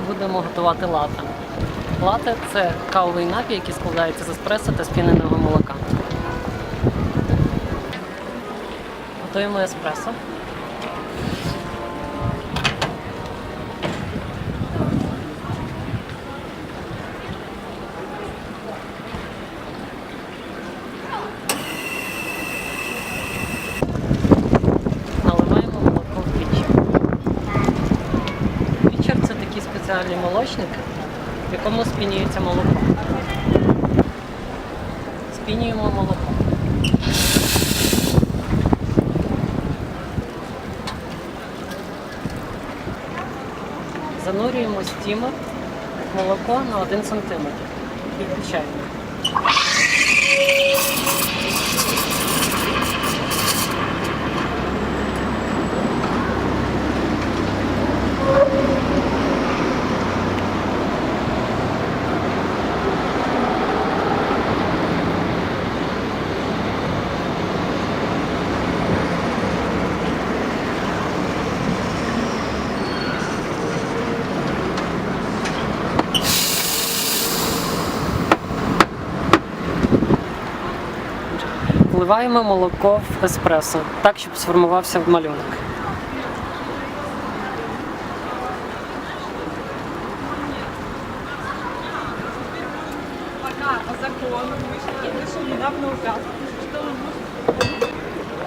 будемо готувати лате. Лате це кавовий напій, який складається з еспресо та спіненого молока. Готуємо еспресо. Наливаємо молоко в піч. Пічер це такий спеціальний молочник, в якому спінюється молоко. Спінюємо молоко. Занурюємо стімер молоко на 1 см і Вливаємо молоко в еспресо, так, щоб сформувався малюнок.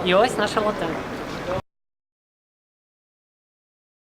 І ось наша лате.